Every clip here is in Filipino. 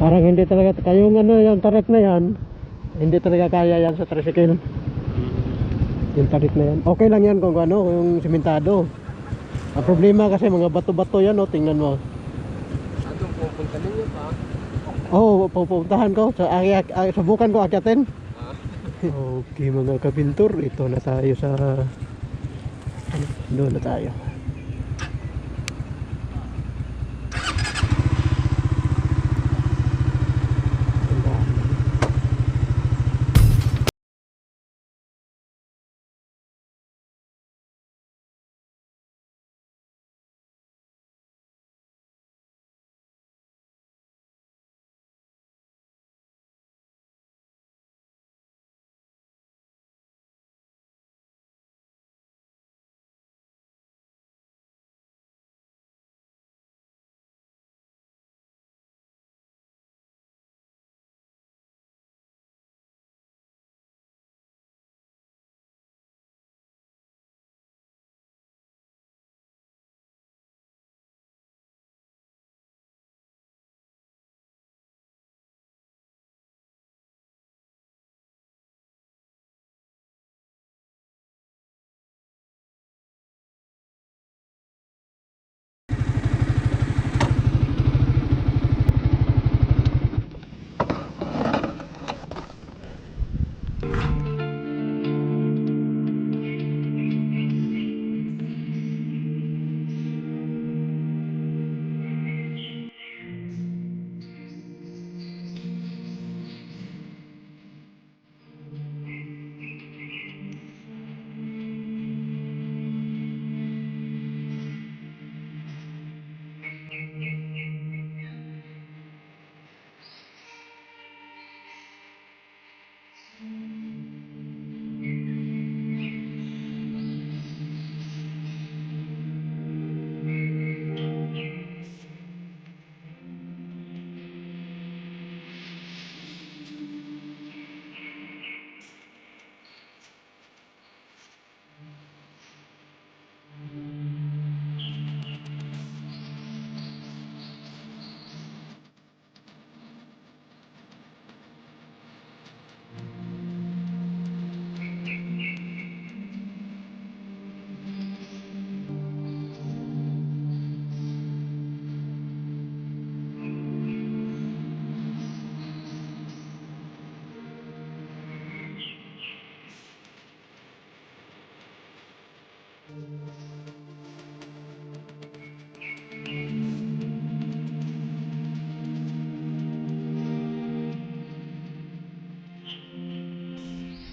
Parang hindi talaga, kayong ano, yung tarik na yan, hindi talaga kaya yan sa tricycle. Yung tarik na yan. Okay lang yan kung ano, yung simentado. Ang problema kasi mga bato-bato yan, oh, tingnan mo. Anong pupunta ninyo pa? Oo, oh, pupuntahan ko. Sa, aki, aki- subukan ko akyatin. Ah, Okay mga kapintor, ito na tayo sa... Ano, doon na tayo.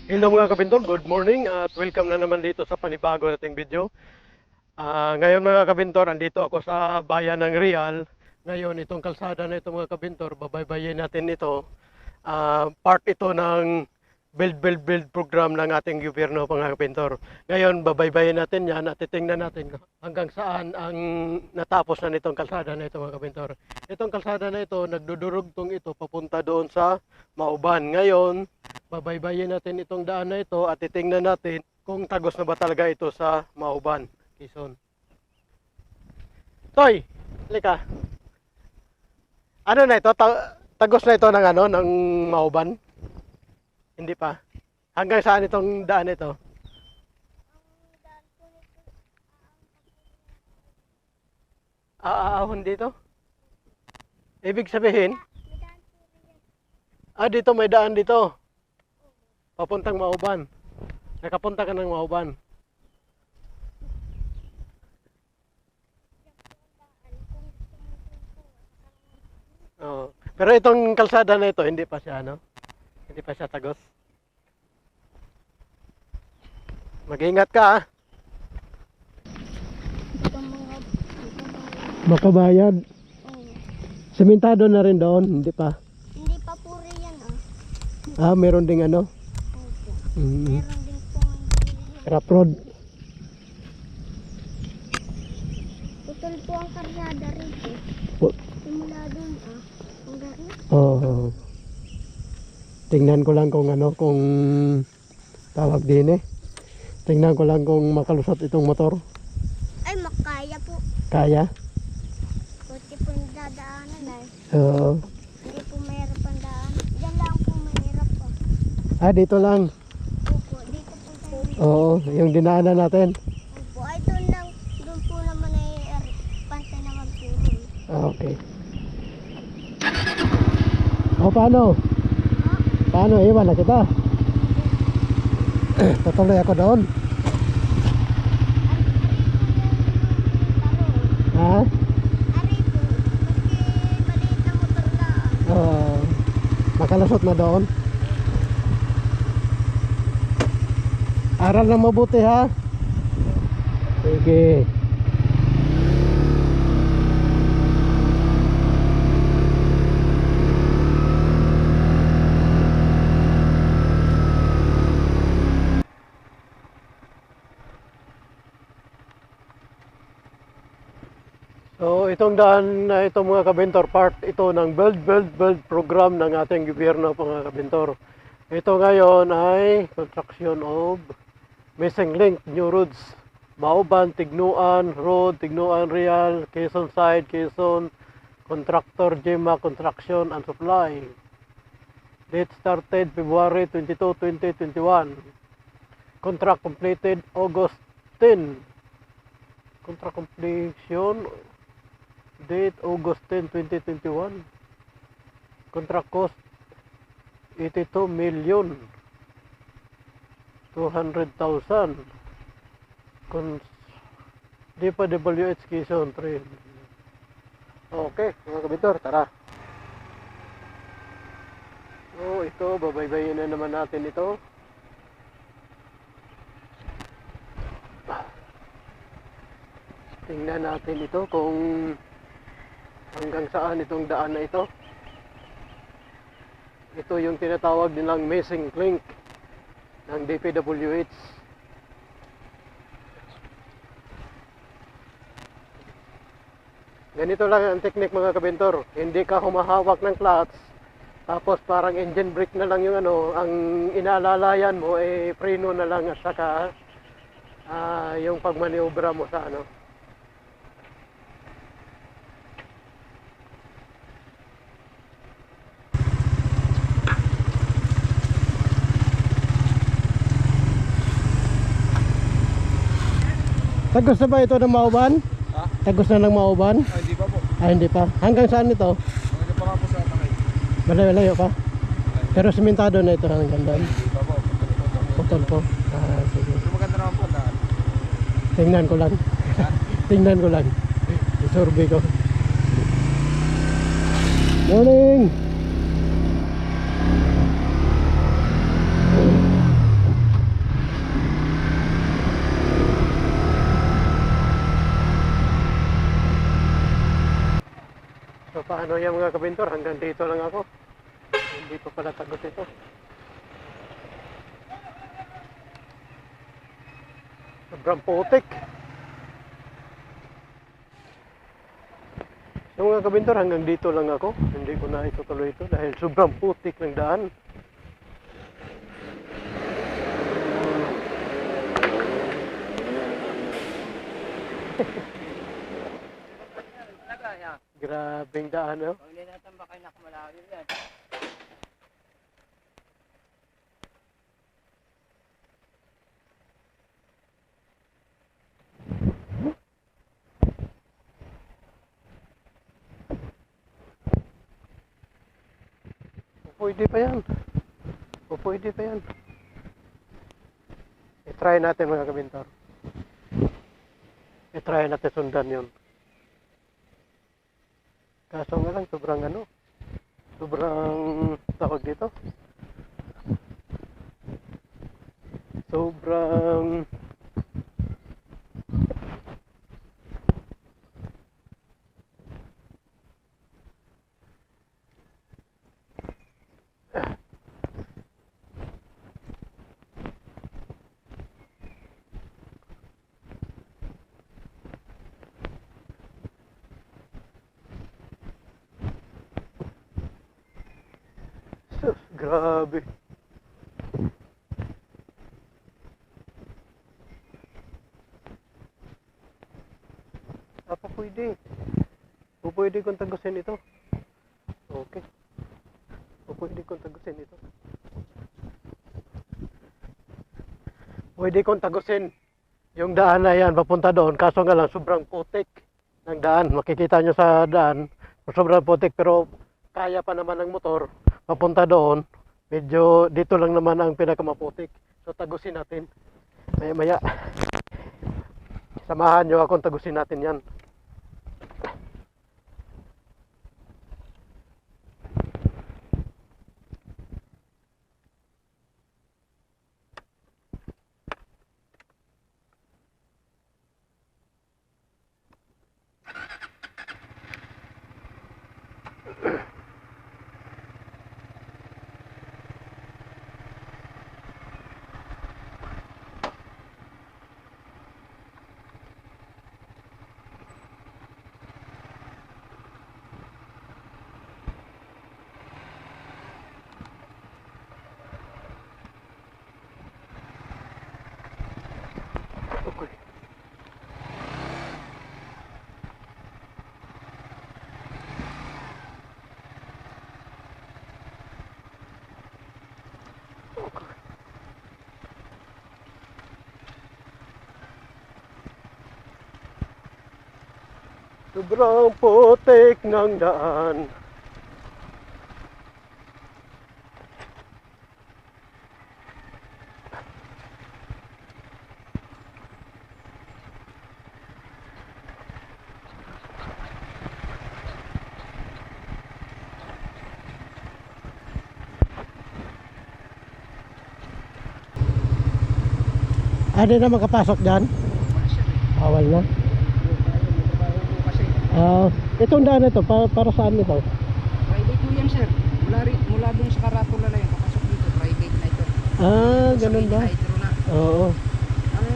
Hello mga kapintor, good morning at welcome na naman dito sa panibago nating video. Ah, ngayon mga kapintor, andito ako sa bayan ng Real. Ngayon itong kalsada na ito mga kapintor, babaybayin natin ito. Ah, part ito ng build build build program ng ating gobyerno mga kapintor. Ngayon babaybayin natin yan at titingnan natin hanggang saan ang natapos na nitong kalsada na ito mga kapintor. Itong kalsada na ito, nagdudurugtong ito papunta doon sa Mauban. Ngayon, babaybayin natin itong daan na ito at titingnan natin kung tagos na ba talaga ito sa Mauban, Quezon. Toy, lika. Ano na ito? Ta- tagos na ito ng ano, ng Mauban? Hindi pa. Hanggang saan itong daan ito? Aahon dito? Ibig sabihin? Ah, dito may daan dito. Papuntang Mauban. Nakapunta ka ng Mauban. Oo. Pero itong kalsada na ito, hindi pa siya ano? Hindi pa siya tagos. Mag-ingat ka ah. Ito mga Makabayad. oh, Sementado na rin doon, hindi pa. hindi pa puri yan ah. Ah, meron ding ano? Mm, po rough road. Putol po ang karyada rito. Po- Simula doon ah. Hanggang Oo. Tingnan ko lang kung ano, kung tawag din eh. Tingnan ko lang kung makalusot itong motor. ay makaya po. Kaya? Kuti po yung dadaanan ay. Oo. Hindi po mahirap ang daan. Diyan lang po mahirap po. Ah, dito lang. Opo, dito po tayo. Oo, yung dinaanan natin. Opo, ay doon lang, doon po naman ay er, pantay naman po. Ah, okay. O, paano? Paano? Iwan na kita. Tutuloy ako doon. Ha? Ari po, maski maliit na motor lang. Oo. makalusot na doon. Aral na mabuti ha. Sige. So itong daan na itong mga kabintor part ito ng build build build program ng ating gobyerno mga kabintor. Ito ngayon ay construction of missing link new roads. Mauban, Tignuan Road, Tignuan Real, Quezon Side, Quezon, Contractor Gema Construction and Supply. Date started February 22, 2021. Contract completed August 10. Contract completion Date August 10, 2021. Contract cost 82 million 200,000. Con di pa WH Quezon Trail. Okay, mga kabitor, tara. So, ito, babaybayin na naman natin ito. Tingnan natin ito kung hanggang saan itong daan na ito. Ito yung tinatawag nilang missing link ng DPWH. Ganito lang ang technique mga kabintor. Hindi ka humahawak ng clutch. Tapos parang engine brake na lang yung ano, ang inaalalayan mo eh preno na lang at saka ah, yung pagmaniobra mo sa ano. Tagos na ba ito ng mauban? Ha? Tagos na ng mauban? Ah, hindi pa po. Ah, hindi pa. Hanggang saan ito? Mga pa nga po sa takay. Malayo-layo pa. Pero simentado na ito hanggang doon. Hindi pa po. Putol po. Ah, sige. Pero maganda naman po ang daan. Tingnan ko lang. Tingnan ko lang. Isurvey ko. Morning! So yan mga kabintor? Hanggang dito lang ako. Hindi pa pala tagot ito. Sobrang putik. So mga kabintor, hanggang dito lang ako. Hindi ko na itutuloy ito dahil sobrang putik ng daan. Grabing daan, no? Pag linatambakay na kumalayo yan. Pwede pa yan. O pwede pa yan. I-try natin mga kabintor. I-try natin sundan yun. Kaso nga lang, sobrang ano, sobrang tawag dito. Sobrang grabe. Apa pwede? O pwede kong tagusin ito? Okay. O pwede kong tagusin ito. Pwede kong tagusin yung daan na yan papunta doon. Kaso nga lang sobrang putik ng daan. Makikita nyo sa daan, sobrang putik pero kaya pa naman ng motor papunta doon. Medyo dito lang naman ang pinakamaputik. So tagusin natin. Maya maya. Samahan nyo akong tagusin natin yan. Okay. Sobrang putik ng daan. Ano na makapasok dyan? Bawal na. Ah, itong daan na ito, para, para saan ito? Private po yan, sir. Mula, mula dun sa karatula na yun, papasok dito, private na ito. Ah, ganun ba? Sa hydro na. Oo. Ang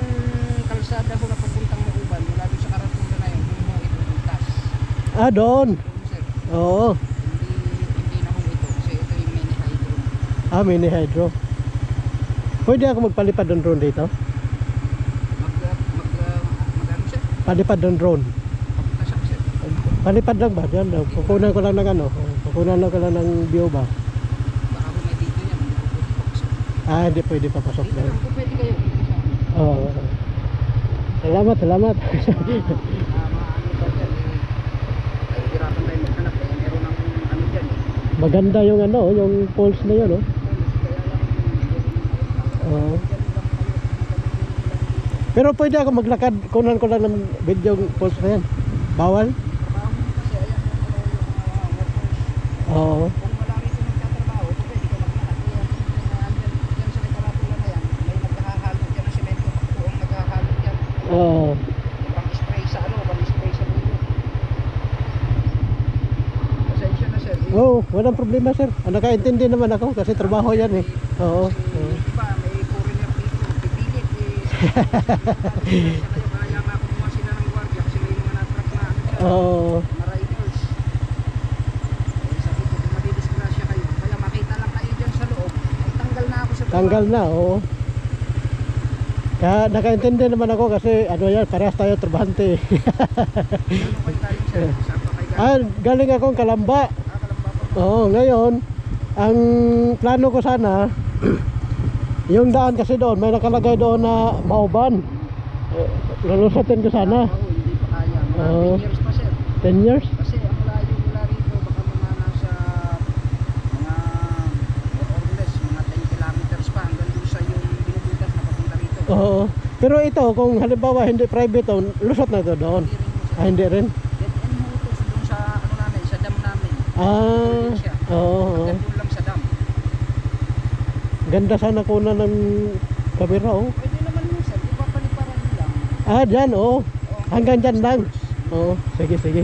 kalsada ko na papuntang Mauban, mula dun sa karatula na yun, yung mga ito, buntas. Ah, doon. Doon, sir. Oo. Hindi, hindi na ho ito, kasi ito yung mini hydro. Ah, mini hydro. Pwede ako magpalipad ng drone dito? Mag, uh, mag, uh, mag, ano, sir? Palipad ng drone. Palipad lang ba? Diyan lang. Kukunan ko lang ng ano. Kukunan ko lang ng view ba? Baka kung may dito papasok. Ah, hindi pwede papasok Dito lang po pwede kayo. Dito Oo. Salamat, salamat. Ah, dyan, eh, eh. Ano eh. Maganda yung ano, yung pulse na yun, oh. Oo. Pero pwede ako maglakad, kunan ko lang ng video pulse na yan. Bawal? trabaho Oo. Ano. Eh, Oo, walang problema sir. Ah, Nakaintindi naman ako kasi trabaho yan eh. Oo. Oo. iba, may foreigner dito, pipilit eh. Kaya nga kumuha sila ng gwardiya kasi may mga na-truck na ano dyan. Oo. mga riders. Eh, sabi ko, kung madidisgrasya kayo, kaya makita lang kayo dyan sa loob, ay tanggal na oo. Kaya nakaintindi naman ako kasi ano yan, parehas tayo galing? ah, galing akong Kalamba. Ah, kalamba po. Oo, ngayon, ang plano ko sana, yung daan kasi doon, may nakalagay doon na mauban. Lulusatin ko sana. Oo, hindi pa kaya. Mga Oo. 10 years pa sir. 10 years? Kasi ang layo mula rito, baka mga nasa mga more or less, mga 10 kilometers pa hanggang doon sa yung binubutas na papunta rito. Oo. Pero ito, kung halimbawa hindi private to, lusot na ito doon. Ah, hindi rin? Dead end mo ito doon sa ano namin, sa dam namin. Ah, oo. oo. Hanggang doon lang sa dam. Ganda sana kuna ng kamera, oh. Pwede naman sir, ipapaliparan lang. Ah, dyan, oh. Oo, Hanggang dyan lang. Oo, sige, sige.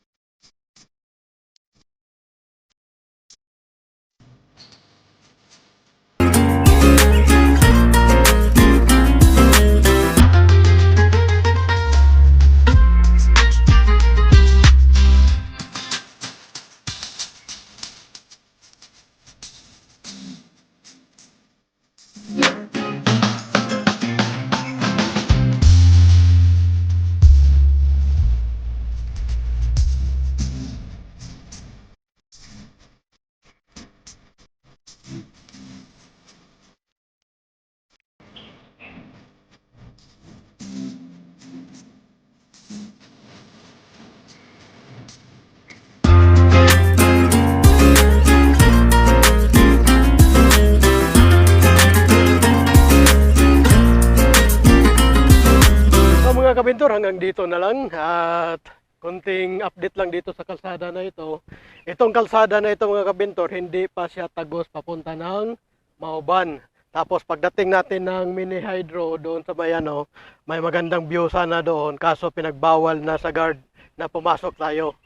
kabintor, hanggang dito na lang at konting update lang dito sa kalsada na ito. Itong kalsada na ito mga kabintor, hindi pa siya tagos papunta ng Mauban. Tapos pagdating natin ng mini hydro doon sa may ano, may magandang view sana doon kaso pinagbawal na sa guard na pumasok tayo.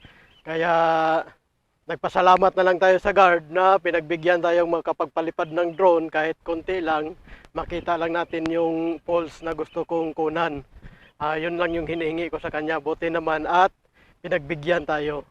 Kaya nagpasalamat na lang tayo sa guard na pinagbigyan tayong makapagpalipad ng drone kahit konti lang. Makita lang natin yung poles na gusto kong kunan. Ah, yun lang yung hinihingi ko sa kanya. Buti naman at pinagbigyan tayo.